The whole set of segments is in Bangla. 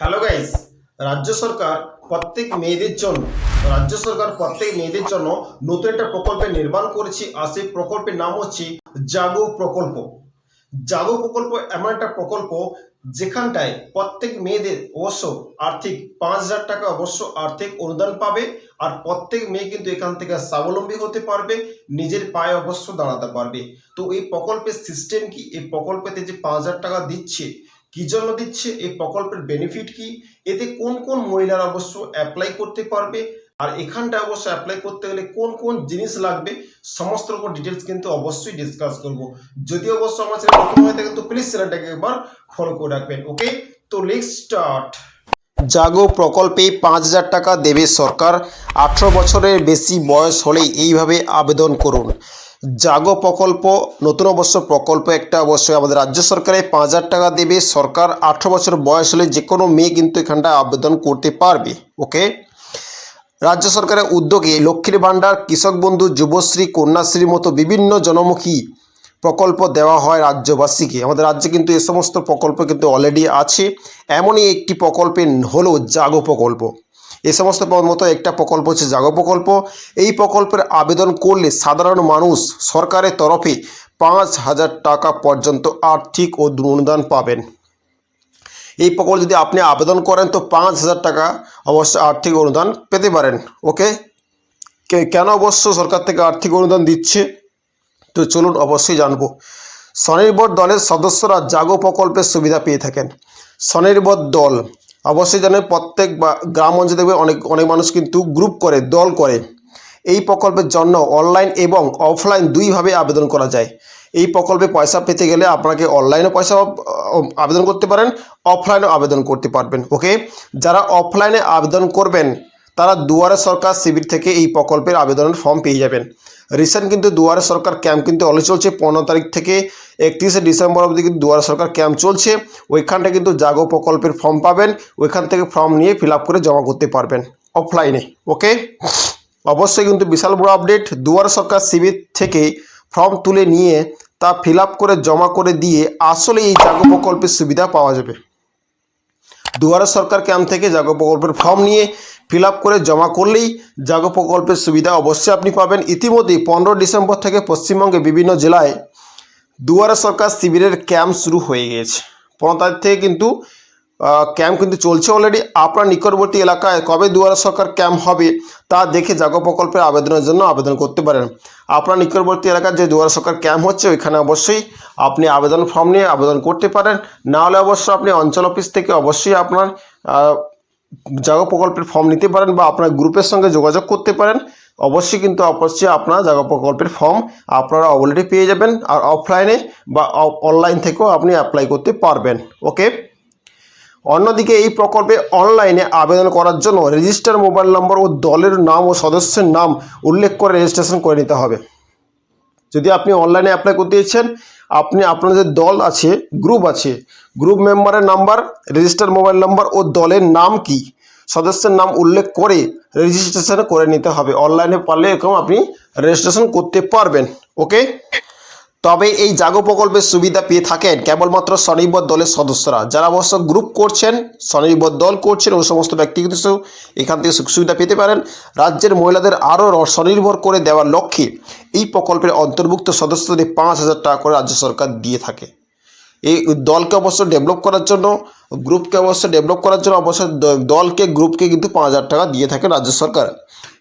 হ্যালো গাইস রাজ্য সরকার প্রত্যেক মেয়েদের জন্য, রাজ্য সরকার প্রত্যেক মেয়েদের জন্য নতুন একটা প্রকল্পে নির্মাণ করেছে আর সেই প্রকল্পের নাম হচ্ছে জাগো প্রকল্প। জাগো প্রকল্প এমন একটা প্রকল্প যেখানটায় প্রত্যেক মেয়েদের অবশ্য আর্থিক পাঁচ হাজার টাকা অবশ্য আর্থিক অনুদান পাবে আর প্রত্যেক মেয়ে কিন্তু এখান থেকে স্বাবলম্বী হতে পারবে, নিজের পায়ে অবশ্য দাঁড়াতে পারবে। তো এই প্রকল্পের সিস্টেম কি? এই প্রকল্পেতে যে পাঁচ হাজার টাকা দিচ্ছে কি জন্য দিচ্ছে? এই প্রকল্পের বেনিফিট কি? এতে কোন কোন মহিলারা অবশ্য অ্যাপ্লাই করতে পারবে? আর এখানটা অবশ্য অ্যাপ্লাই করতে গেলে কোন কোন জিনিস লাগবে? সমস্ত রকম ডিটেলস কিন্তু অবশ্যই ডিসকাস করব। যদি অবশ্য আমার চ্যানেল নতুন হয়ে থাকে, তো প্লিজ চ্যানেলটাকে একবার ফলো করে রাখবেন ওকে তো লেটস স্টার্ট জাগো প্রকল্পে পাঁচ হাজার টাকা দেবে সরকার। আঠেরো বছরের বেশি বয়স হলেই এইভাবে আবেদন করুন। জাগো প্রকল্প, নতুন অবশ্য প্রকল্প একটা অবশ্যই আমাদের রাজ্য সরকারে পাঁচ হাজার টাকা দেবে। সরকার আঠেরো বছর বয়স হলে যে কোনো মেয়ে কিন্তু এখানটা আবেদন করতে পারবে ওকে রাজ্য সরকারের উদ্যোগে লক্ষ্মীর ভাণ্ডার, কৃষক বন্ধু, যুবশ্রী, কন্যাশ্রীর মতো বিভিন্ন জনমুখী প্রকল্প দেওয়া হয় রাজ্যবাসীকে। আমাদের রাজ্যে কিন্তু এ সমস্ত প্রকল্প কিন্তু অলরেডি আছে। এমনই একটি প্রকল্পের হলো জাগো প্রকল্প। এ সমস্ত মতো একটা প্রকল্প হচ্ছে জাগো প্রকল্প। এই প্রকল্পের আবেদন করলে সাধারণ মানুষ সরকারের তরফে পাঁচ হাজার টাকা পর্যন্ত আর্থিক ও অনুদান পাবেন। এই প্রকল্প যদি আপনি আবেদন করেন, তো পাঁচ হাজার টাকা অবশ্যই আর্থিক অনুদান পেতে পারেন। ওকে? কেন অবশ্য সরকার থেকে আর্থিক অনুদান দিচ্ছে? তো চলুন অবশ্যই জানব। স্বনির্ভর দলের সদস্যরা জাগো প্রকল্পের সুবিধা পেয়ে থাকেন। স্বনির্ভর দল অবশ্যই জানেন প্রত্যেক গ্রাম অঞ্চলে দেখবে অনেক অনেক মানুষ কিন্তু গ্রুপ করে, দল করে। এই প্রকল্পের জন্য অনলাইন এবং অফলাইন দুইভাবে আবেদন করা যায়। এই প্রকল্পে পয়সা পেতে গেলে আপনাকে অনলাইনে পয়সা আবেদন করতে পারেন অফলাইনেও আবেদন করতে পারবেন ওকে যারা অফলাইনে আবেদন করবেন তারা দুয়ারে সরকার শিবির থেকে এই প্রকল্পের আবেদনের ফর্ম পেয়ে যাবেন। রিসেন্ট কিন্তু দুয়ারে সরকার ক্যাম্প কিন্তু অলরেডি চলছে, পনেরো তারিখ থেকে একত্রিশে ডিসেম্বর অবধি কিন্তু দুয়ারে সরকার ক্যাম্প চলছে। ওইখানটা কিন্তু জাগো প্রকল্পের ফর্ম পাবেন, ওইখান থেকে ফর্ম নিয়ে ফিল করে জমা করতে পারবেন অফলাইনে, ওকে? অবশ্যই কিন্তু বিশাল বড় আপডেট, দুয়ারে সরকার শিবির থেকে ফর্ম তুলে নিয়ে তা ফিল করে জমা করে দিয়ে আসলে এই জাগো প্রকল্পের সুবিধা পাওয়া যাবে। দুয়ারে সরকার ক্যাম্প থেকে জাগো প্রকল্পের ফর্ম নিয়ে ফিল করে জমা করলেই জাগো প্রকল্পের সুবিধা অবশ্যই আপনি পাবেন। ইতিমধ্যেই পনেরো ডিসেম্বর থেকে পশ্চিমবঙ্গে বিভিন্ন জেলায় দুয়ারে সরকার শিবিরের ক্যাম্প শুরু হয়ে গেছে পনেরো তারিখ থেকে কিন্তু ক্যাম্প কিন্তু চলছে অলরেডি আপনার নিকটবর্তী এলাকায় কবে দুয়ারে সরকার ক্যাম্প হবে, তা দেখে জাগো প্রকল্পের আবেদনের জন্য আবেদন করতে পারেন। আপনার নিকটবর্তী এলাকার যে দুয়ারে সরকার ক্যাম্প হচ্ছে, ওইখানে অবশ্যই আপনি আবেদন ফর্ম নিয়ে আবেদন করতে পারেন। না হলে অবশ্য আপনি অঞ্চল অফিস থেকে অবশ্যই আপনার জাগো প্রকল্পের ফর্ম নিতে পারেন বা আপনার গ্রুপের সঙ্গে যোগাযোগ করতে পারেন। অবশ্যই কিন্তু অবশ্যই আপনার জাগো প্রকল্পের ফর্ম আপনারা অলরেডি পেয়ে যাবেন। আর অফলাইনে বা অনলাইন থেকেও আপনি অ্যাপ্লাই করতে পারবেন। ওকে অন্যদিকে এই প্রকল্পে অনলাইনে আবেদন করার জন্য রেজিস্টার মোবাইল নম্বর ও দলের নাম ও সদস্যের নাম উল্লেখ করে রেজিস্ট্রেশন করে নিতে হবে। যদি আপনি অনলাইনে অ্যাপ্লাই করতে ইচ্ছেন, আপনি আপনার যে দল আছে গ্রুপ আছে গ্রুপ মেম্বারের নাম্বার রেজিস্টার মোবাইল নাম্বার ও দলের নাম কি, সদস্যের নাম উল্লেখ করে রেজিস্ট্রেশন করে নিতে হবে। অনলাইনে পারলে এরকম আপনি রেজিস্ট্রেশন করতে পারবেন। ওকে তবে এই জাগো প্রকল্পের সুবিধা পেয়ে থাকেন কেবলমাত্র স্বনির্ভর দলের সদস্যরা। যারা অবশ্য গ্রুপ করছেন, স্বনির্ভর দল করছেন, ওই সমস্ত ব্যক্তি কিন্তু এখান থেকে সুখ সুবিধা পেতে পারেন। রাজ্যের মহিলাদের আরও স্বনির্ভর করে দেওয়ার লক্ষ্যে এই প্রকল্পের অন্তর্ভুক্ত সদস্যদের পাঁচ হাজার টাকা করে রাজ্য সরকার দিয়ে থাকে। এই দলকে অবশ্য ডেভেলপ করার জন্য গ্রুপকে অবশ্য ডেভেলপ করার জন্য অবশ্য দলকে গ্রুপকে কিন্তু পাঁচ হাজার টাকা দিয়ে থাকে রাজ্য সরকার।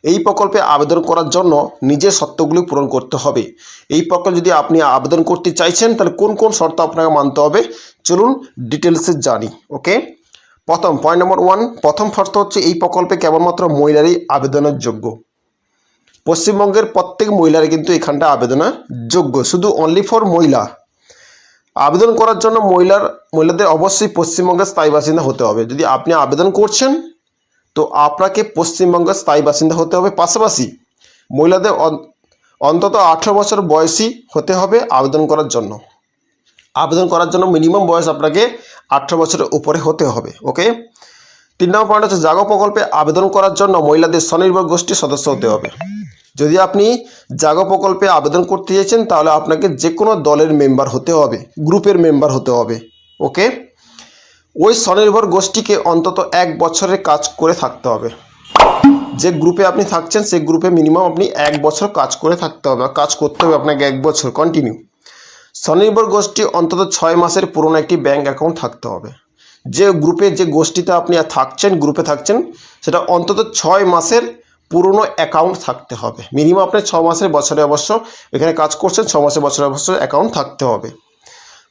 এই প্রকল্পে আবেদন করার জন্য নিজের শর্তগুলি পূরণ করতে হবে। এই প্রকল্পে যদি আপনি আবেদন করতে চাইছেন, তাহলে কোন কোন শর্ত আপনাকে মানতে হবে, চলুন ডিটেলসে জানি ওকে প্রথম পয়েন্ট নম্বর ওয়ান প্রথম শর্ত হচ্ছে এই প্রকল্পে কেবলমাত্র মহিলারই আবেদনের যোগ্য। পশ্চিমবঙ্গের প্রত্যেক মহিলারা কিন্তু এখানটা আবেদনের যোগ্য, শুধু অনলি ফর মহিলা। আবেদন করার জন্য মহিলার, মহিলাদের অবশ্যই পশ্চিমবঙ্গের স্থায়ী বাসিন্দা হতে হবে। যদি আপনি আবেদন করছেন তো আপনাকে পশ্চিমবঙ্গের স্থায়ী বাসিন্দা হতে হবে। পাশাপাশি মহিলাদের অন্তত আঠেরো বছর বয়সী হতে হবে আবেদন করার জন্য। আবেদন করার জন্য মিনিমাম বয়স আপনাকে আঠেরো বছরের উপরে হতে হবে, ওকে? তিন নম্বর পয়েন্ট হচ্ছে জাগো প্রকল্পে আবেদন করার জন্য মহিলাদের স্বনির্ভর গোষ্ঠীর সদস্য হতে হবে। যদি আপনি জাগো প্রকল্পে আবেদন করতে চাইছেন, তাহলে আপনাকে যে কোনো দলের মেম্বার হতে হবে গ্রুপের মেম্বার হতে হবে, ওকে? ওই স্বনির্ভর গোষ্ঠীকে অন্তত এক বছরের কাজ করে থাকতে হবে। যে গ্রুপে আপনি থাকছেন, সেই গ্রুপে মিনিমাম আপনি এক বছর কাজ করে থাকতে হবে কাজ করতে হবে আপনাকে এক বছর কন্টিনিউ স্বনির্ভর গোষ্ঠী অন্তত ছয় মাসের পুরনো একটি ব্যাঙ্ক অ্যাকাউন্ট থাকতে হবে। যে গ্রুপে, যে গোষ্ঠীতে আপনি থাকছেন, গ্রুপে থাকছেন, সেটা অন্তত ছয় মাসের পুরনো অ্যাকাউন্ট থাকতে হবে। মিনিমাম আপনার ছ মাসের বছরে অবশ্য এখানে কাজ করছেন ছ মাসের বছরে অবশ্য অ্যাকাউন্ট থাকতে হবে।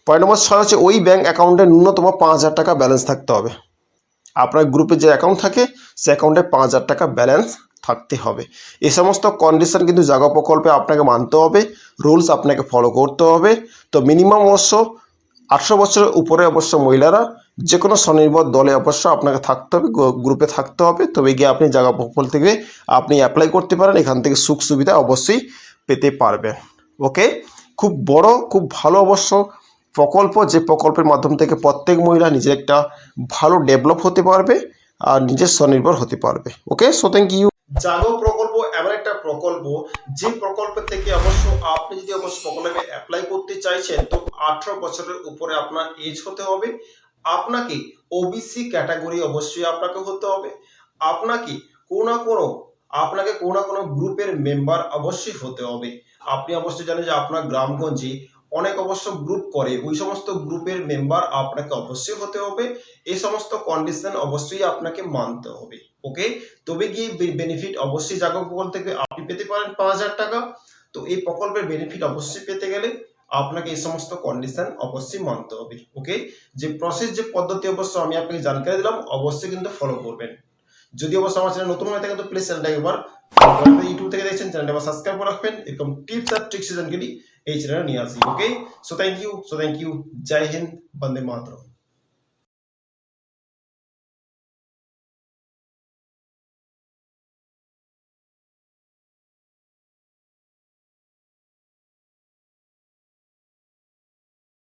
পয়েন্ট নম্বর ছয় হচ্ছে ওই ব্যাঙ্ক অ্যাকাউন্টে ন্যূনতম পাঁচ হাজার টাকা ব্যালেন্স থাকতে হবে। আপনার গ্রুপে যে অ্যাকাউন্ট থাকে সে অ্যাকাউন্টে পাঁচ হাজার টাকা ব্যালেন্স থাকতে হবে। এ সমস্ত কন্ডিশন কিন্তু জাগা প্রকল্পে আপনাকে মানতে হবে রুলস আপনাকে ফলো করতে হবে। তো মিনিমাম অবশ্য আটশো বছরের উপরে অবশ্য মহিলারা যে কোনো স্বনির্ভর দলে অবশ্য আপনাকে থাকতে হবে গ্রুপে থাকতে হবে। তবে গিয়ে আপনি জাগা প্রকল্প থেকে আপনি অ্যাপ্লাই করতে পারেন, এখান থেকে সুখ সুবিধা অবশ্যই পেতে পারবেন। ওকে খুব বড়, খুব ভালো অবশ্য প্রকল্প যে প্রকল্পের মাধ্যম থেকে প্রত্যেক মহিলা নিজের একটা ভালো ডেভেলপ হতে পারবে আর নিজের স্বনির্ভর হতে পারবে। ওকে সো থ্যাংক ইউ জাগো প্রকল্প এমন একটা প্রকল্প যে প্রকল্পের থেকে অবশ্য আপনি যদি অবশ্য প্রকল্পে অ্যাপ্লাই করতে চাইছেন, তো আঠারো বছরের উপরে আপনার এজ হতে হবে। আপনাকে ওবিসি ক্যাটাগরি অবশ্যই আপনাকে হতে হবে। আপনাকে কোনো না কোনো, আপনাকে কোনো না কোনো গ্রুপের মেম্বার অবশ্যই হতে হবে। আপনি অবশ্যই জানেন যে আপনার গ্রামগঞ্জে অনেক অবশ্য গ্রুপ করে। ওই সমস্ত গ্রুপের মেম্বার আপনাকে অবশ্যই হতে হবে। এই সমস্ত কন্ডিশন অবশ্যই আপনাকে মানতে হবে। ওকে তবে গিয়ে বেনিফিট অবশ্যই জাগো প্রকল্প থেকে। আপনি পেতে পারেন পাঁচ হাজার টাকা। তো এই প্রকল্পের বেনিফিট অবশ্যই পেতে গেলে আপনাকে এই সমস্ত কন্ডিশন অবশ্যই মানতে হবে। ওকে যে প্রসেস যে পদ্ধতি অবশ্য আমি আপনাকে জানকারি দিলাম, অবশ্যই কিন্তু ফলো করবেন। যদি অবশ্য আমার চ্যানেল নতুন হয়ে থাকে তো প্লিজ চ্যানেলটা একবার ইউটিউব থেকে দেখছেন চ্যানেলটা আবার সাবস্ক্রাইব করে রাখবেন। এরকম টিপস আর ট্রিক্স জানকারি এই চ্যানেলে নিয়ে আসি okay so thank you so thank you জয় হিন্দ বন্দে মাতরম